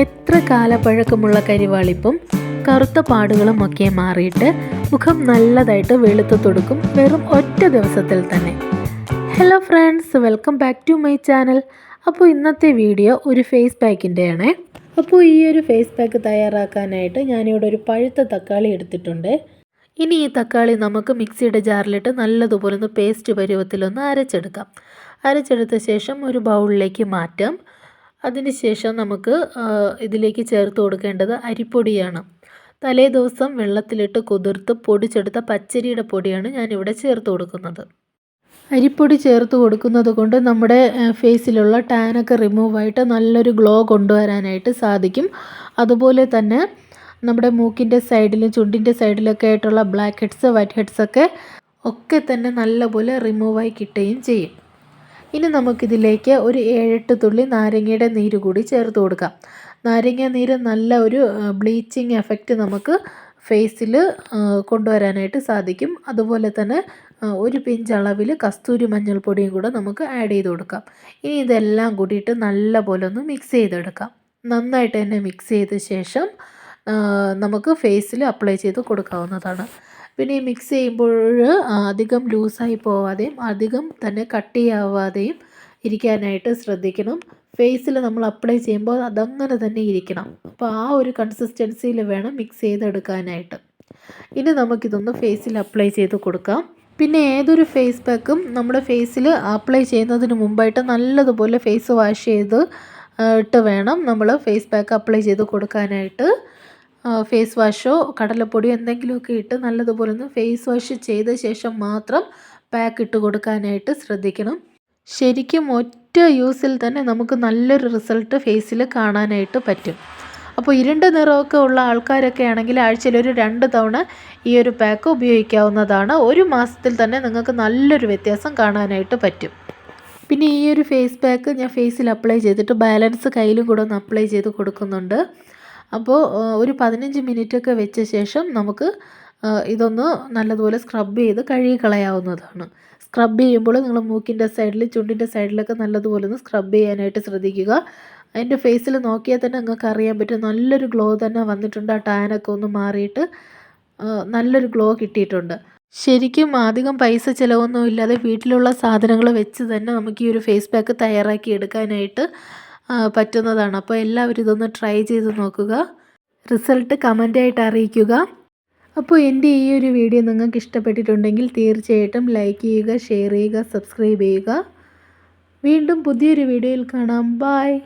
എത്ര കാലപ്പഴക്കമുള്ള കരിവാളിപ്പും കറുത്ത പാടുകളും ഒക്കെ മാറിയിട്ട് മുഖം നല്ലതായിട്ട് വെളുത്തു തൊടുക്കും വെറും ഒറ്റ ദിവസത്തിൽ തന്നെ. Hello friends welcome back to my channel അപ്പോൾ ഇന്നത്തെ വീഡിയോ ഒരു ഫേസ് പാക്കിന്റെയാണേ അപ്പോൾ ഈ ഒരു ഫേസ് പാക്ക് തയ്യാറാക്കാനായിട്ട് ഞാനിവിടെ ഒരു പഴുത്ത തക്കാളി എടുത്തിട്ടുണ്ട്. ഇനി ഈ തക്കാളി നമുക്ക് മിക്സിയുടെ ജാറിലിട്ട് നല്ലതുപോലെ ഒന്ന് പേസ്റ്റ് പരുവത്തിലൊന്ന് അരച്ചെടുക്കാം. അരച്ചെടുത്ത ശേഷം ഒരു ബൗളിലേക്ക് മാറ്റാം. അതിനുശേഷം നമുക്ക് ഇതിലേക്ക് ചേർത്ത് കൊടുക്കേണ്ടത് അരിപ്പൊടിയാണ്. തലേ ദിവസം വെള്ളത്തിലിട്ട് കുതിർത്ത് പൊടിച്ചെടുത്ത പച്ചരിയുടെ പൊടിയാണ് ഞാനിവിടെ ചേർത്ത് കൊടുക്കുന്നത്. അരിപ്പൊടി ചേർത്ത് കൊടുക്കുന്നത് കൊണ്ട് നമ്മുടെ ഫേസിലുള്ള ടാനൊക്കെ റിമൂവായിട്ട് നല്ലൊരു ഗ്ലോ കൊണ്ടുവരാനായിട്ട് സാധിക്കും. അതുപോലെ തന്നെ നമ്മുടെ മൂക്കിന്റെ സൈഡിലും ചുണ്ടിന്റെ സൈഡിലൊക്കെ ആയിട്ടുള്ള ബ്ലാക്ക് ഹെഡ്സ് വൈറ്റ് ഹെഡ്സ് ഒക്കെ ഒക്കെ തന്നെ നല്ലപോലെ റിമൂവായി കിട്ടുകയും ചെയ്യും. ഇനി നമുക്കിതിലേക്ക് ഒരു ഏഴെട്ട് തുള്ളി നാരങ്ങയുടെ നീര് കൂടി ചേർത്ത് കൊടുക്കാം. നാരങ്ങ നീര് നല്ല ഒരു ബ്ലീച്ചിങ് എഫക്റ്റ് നമുക്ക് ഫേസിൽ കൊണ്ടുവരാനായിട്ട് സാധിക്കും. അതുപോലെ തന്നെ ഒരു പിഞ്ച് അളവിൽ കസ്തൂരി മഞ്ഞൾപ്പൊടിയും കൂടെ നമുക്ക് ആഡ് ചെയ്ത് കൊടുക്കാം. ഇനി ഇതെല്ലാം കൂടിയിട്ട് നല്ല പോലെ ഒന്ന് മിക്സ് ചെയ്തെടുക്കാം. നന്നായിട്ട് തന്നെ മിക്സ് ചെയ്ത ശേഷം നമുക്ക് ഫേസിൽ അപ്ലൈ ചെയ്ത് കൊടുക്കാവുന്നതാണ്. പിന്നെ മിക്സ് ചെയ്യുമ്പോൾ അധികം ലൂസായി പോവാതെയും അധികം തന്നെ കട്ടിയാവാതെയും ഇരിക്കാനായിട്ട് ശ്രദ്ധിക്കണം. ഫേസിൽ നമ്മൾ അപ്ലൈ ചെയ്യുമ്പോൾ അതങ്ങനെ തന്നെ ഇരിക്കണം. അപ്പോൾ ആ ഒരു കൺസിസ്റ്റൻസിയിൽ വേണം മിക്സ് ചെയ്തെടുക്കാനായിട്ട്. ഇനി നമുക്കിതൊന്ന് ഫേസിൽ അപ്ലൈ ചെയ്ത് കൊടുക്കാം. പിന്നെ ഏതൊരു ഫേസ് പാക്കും നമ്മുടെ ഫേസിൽ അപ്ലൈ ചെയ്യുന്നതിന് മുമ്പായിട്ട് നല്ലതുപോലെ ഫേസ് വാഷ് ചെയ്ത് ഇട്ട് വേണം നമ്മൾ ഫേസ് പാക്ക് അപ്ലൈ ചെയ്ത് കൊടുക്കാനായിട്ട്. ഫേസ് വാഷോ കടലപ്പൊടിയോ എന്തെങ്കിലുമൊക്കെ ഇട്ട് നല്ലതുപോലെ ഒന്ന് ഫേസ് വാഷ് ചെയ്ത ശേഷം മാത്രം പാക്ക് ഇട്ട് കൊടുക്കാനായിട്ട് ശ്രദ്ധിക്കണം. ശരിക്കും ഒറ്റ യൂസിൽ തന്നെ നമുക്ക് നല്ലൊരു റിസൾട്ട് ഫേസിൽ കാണാനായിട്ട് പറ്റും. അപ്പോൾ ഇരുണ്ട നിറമൊക്കെ ഉള്ള ആൾക്കാരൊക്കെ ആണെങ്കിൽ ആഴ്ചയിൽ ഒരു രണ്ട് തവണ ഈ ഒരു പാക്ക് ഉപയോഗിക്കാവുന്നതാണ്. ഒരു മാസത്തിൽ തന്നെ നിങ്ങൾക്ക് നല്ലൊരു വ്യത്യാസം കാണാനായിട്ട് പറ്റും. പിന്നെ ഈ ഒരു ഫേസ് പാക്ക് ഞാൻ ഫേസിൽ അപ്ലൈ ചെയ്തിട്ട് ബാലൻസ് കയ്യിലും കൂടെ ഒന്ന് അപ്ലൈ ചെയ്ത് കൊടുക്കുന്നുണ്ട്. അപ്പോൾ ഒരു പതിനഞ്ച് മിനിറ്റ് ഒക്കെ വെച്ച ശേഷം നമുക്ക് ഇതൊന്ന് നല്ലതുപോലെ സ്ക്രബ് ചെയ്ത് കഴുകി കളയാവുന്നതാണ് സ്ക്രബ് ചെയ്യുമ്പോൾ നിങ്ങൾ മൂക്കിന്റെ സൈഡിൽ ചുണ്ടിന്റെ സൈഡിലൊക്കെ നല്ലതുപോലെ ഒന്ന് സ്ക്രബ് ചെയ്യാനായിട്ട് ശ്രദ്ധിക്കുക. അതിന്റെ ഫേസിൽ നോക്കിയാൽ തന്നെ നിങ്ങൾക്ക് അറിയാൻ പറ്റും നല്ലൊരു ഗ്ലോ തന്നെ വന്നിട്ടുണ്ട്. ആ ടാനൊക്കെ ഒന്ന് മാറിയിട്ട് നല്ലൊരു ഗ്ലോ കിട്ടിയിട്ടുണ്ട്. ശരിക്കും അധികം പൈസ ചിലവൊന്നും ഇല്ലാതെ വീട്ടിലുള്ള സാധനങ്ങൾ വെച്ച് തന്നെ നമുക്ക് ഈ ഒരു ഫേസ് പാക്ക് തയ്യാറാക്കി എടുക്കാനായിട്ട് പറ്റുന്നതാണ്. അപ്പോൾ എല്ലാവരും ഇതൊന്ന് ട്രൈ ചെയ്ത് നോക്കുക. റിസൾട്ട് കമന്റായിട്ട് അറിയിക്കുക. അപ്പോൾ എന്റെ ഈ ഒരു വീഡിയോ നിങ്ങൾക്ക് ഇഷ്ടപ്പെട്ടിട്ടുണ്ടെങ്കിൽ തീർച്ചയായിട്ടും ലൈക്ക് ചെയ്യുക ഷെയർ ചെയ്യുക സബ്സ്ക്രൈബ് ചെയ്യുക. വീണ്ടും പുതിയൊരു വീഡിയോയിൽ കാണാം. ബായ്